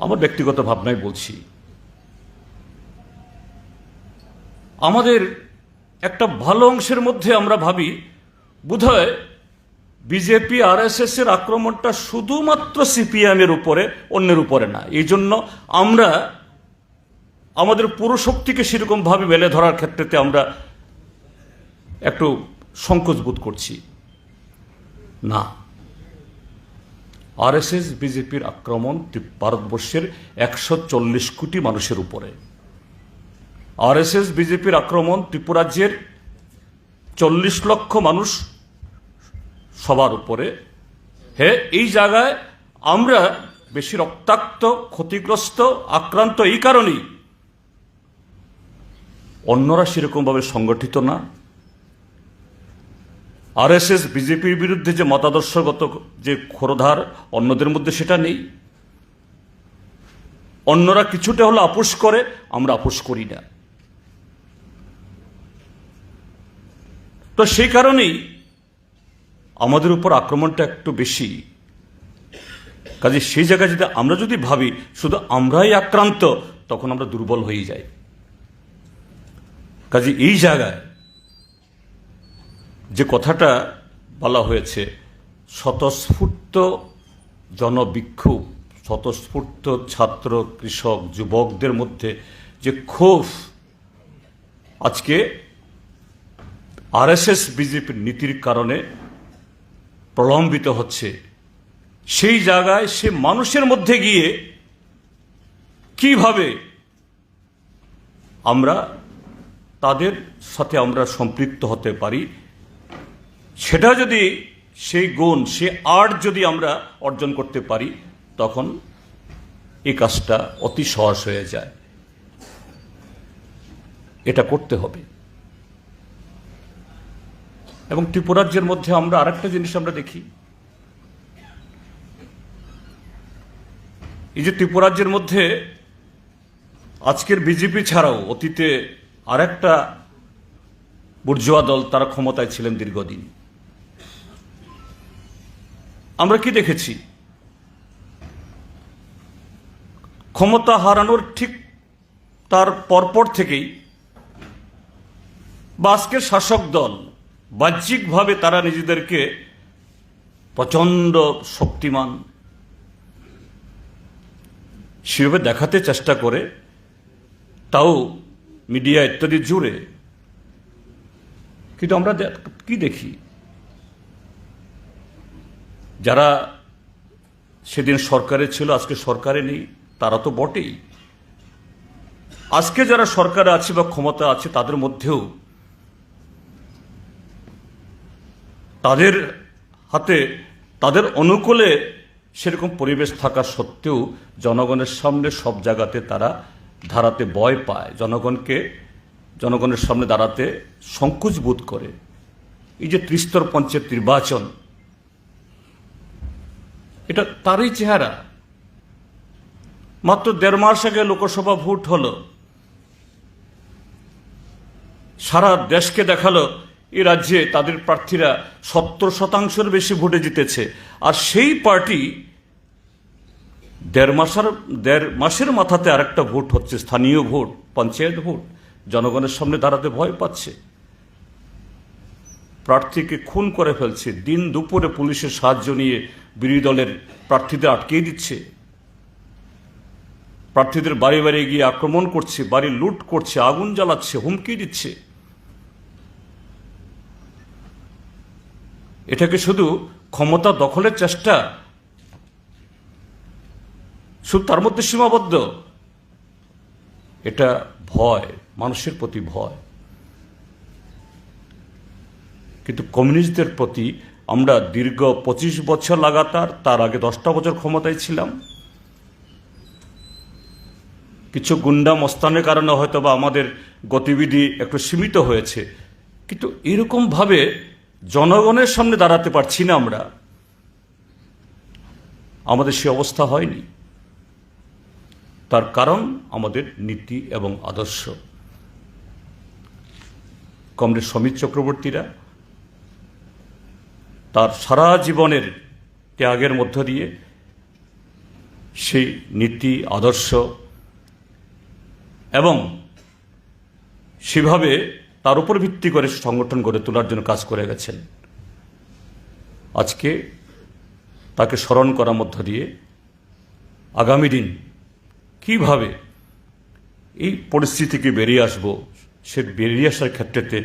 আমার ব্যক্তিগত ভাবনায় বলছি। আমাদের একটা ভালো অংশের মধ্যে আমরা ভাবি, বোধহয় বিজেপি আর এর আক্রমণটা শুধুমাত্র সিপিএম এর উপরে, অন্যের উপরে না। এই জন্য আমরা আমাদের পুরো শক্তিকে সেরকমভাবে মেলে ধরার ক্ষেত্রেতে আমরা একটু সংকোচ বোধ করছি। না। আরএসএস, বিজেপির আক্রমণ ভারতবর্ষের একশো চল্লিশ কোটি মানুষের উপরে। আরএসএস, বিজেপির আক্রমণ, ত্রিপুরাজ্যের চল্লিশ লক্ষ মানুষ সবার উপরে। হে, এই জায়গায় আমরা বেশি রক্তাক্ত, ক্ষতিগ্রস্ত, আক্রান্ত এই কারণেই। অন্যরা সেরকমভাবে সংগঠিত না। আরএসএস, বিজেপির বিরুদ্ধে যে মতাদর্শগত যে ক্ষোরধার অন্যদের মধ্যে সেটা নেই। অন্যরা কিছুটা হলে আপোষ করে, আমরা আপোষ করি না। তো সেই কারণেই আমাদের উপর আক্রমণটা একটু বেশি। কাজে সেই জায়গায় যদি আমরা যদি ভাবি, শুধু আমরাই আক্রান্ত, তখন আমরা দুর্বল হয়ে যাই। কাজে এই জায়গায় কথাটা বলা হয়েছে, স্বতঃস্ফূর্ত জনবিক্ষোভ, স্বতঃস্ফূর্ত ছাত্র, কৃষক, যুবকদের মধ্যে যে ক্ষোভ, আজকে আরএসএস বিজেপির নীতির কারণে প্রলম্বিত হচ্ছে। সেই জায়গায় সে মানুষের মধ্যে গিয়ে কীভাবে আমরা তাদের সাথে আমরা সম্পৃক্ত হতে পারি সেটা যদি সেই গুণ, সে আর্ট যদি আমরা অর্জন করতে পারি, তখন এই কাজটা অতি সহজ হয়ে যায়। এটা করতে হবে। এবং ত্রিপুরাজ্যের মধ্যে আমরা আরেকটা জিনিস আমরা দেখি। এই যে ত্রিপুরাজ্যের মধ্যে আজকের বিজেপি ছাড়াও অতীতে আরেকটা বুর্জোয়া দল তারা ক্ষমতায় ছিলেন দীর্ঘদিন। আমরা কি দেখেছি? ক্ষমতা হারানোর ঠিক তার পরপর থেকেই বা আজকের শাসক দল বাহ্যিকভাবে তারা নিজেদেরকে প্রচণ্ড শক্তিমান সেভাবে দেখাতে চেষ্টা করে, তাও মিডিয়া ইত্যাদি জুড়ে। কিন্তু আমরা কি দেখি? যারা সেদিন সরকারে ছিল, আজকে সরকারে নেই, তারা তো বটেই। আজকে যারা সরকারে আছে বা ক্ষমতা আছে, তাদের মধ্যেও তাদের হাতে, তাদের অনুকূলে সেরকম পরিবেশ থাকা সত্ত্বেও জনগণের সামনে সব জায়গাতে তারা ধারাতে ভয় পায়। জনগণকে, জনগণের সামনে দাঁড়াতে সংকোচ বোধ করে। এই যে ত্রিস্তর পঞ্চায়েত নির্বাচন এটা তারই চেহারা। মাত্র দেড় মাস আগে লোকসভা ভোট হল। সারা দেশকে দেখাল, এই রাজ্যে তাদের প্রার্থীরা সত্তর শতাংশের বেশি ভোটে জিতেছে। আর সেই পার্টি দেড় মাসের দেড় মাসের মাথাতে আরেকটা ভোট হচ্ছে, স্থানীয় ভোট, পঞ্চায়েত ভোট। জনগণের সামনে দাঁড়াতে ভয় পাচ্ছে। প্রার্থীকে খুন করে ফেলছে। দিন দুপুরে পুলিশের সাহায্য নিয়ে বিরোধী দলের প্রার্থীদের আটকিয়ে দিচ্ছে। প্রার্থীদের বাড়ি বাড়ি গিয়ে আক্রমণ করছে, বাড়ি লুট করছে, আগুন জ্বালাচ্ছে, হুমকি দিচ্ছে। এটাকে শুধু ক্ষমতা দখলের চেষ্টা? শুধু তার মধ্যে সীমাবদ্ধ? এটা ভয়, মানুষের প্রতি ভয়। কিন্তু কমিউনিস্টদের প্রতি আমরা দীর্ঘ পঁচিশ বছর লাগাতার, তার আগে দশটা বছর ক্ষমতায় ছিলাম। কিছু গুন্ডা মস্তানের কারণে হয়তো বা আমাদের গতিবিধি একটু সীমিত হয়েছে। কিন্তু এরকমভাবে জনগণের সামনে দাঁড়াতে পারছি না আমরা। আমাদের সে অবস্থা হয়নি। তার কারণ আমাদের নীতি এবং আদর্শ। কমরেড সমীর চক্রবর্তীরা তার সারা জীবনের ত্যাগের মধ্য দিয়ে সেই নীতি, আদর্শ এবং সেভাবে তার উপর ভিত্তি করে সংগঠন গড়ে তোলার জন্য কাজ করে গেছেন। আজকে তাকে স্মরণ করার মধ্য দিয়ে আগামী দিন কীভাবে এই পরিস্থিতি থেকে বেরিয়ে আসব, সে বেরিয়ে আসার ক্ষেত্রেতে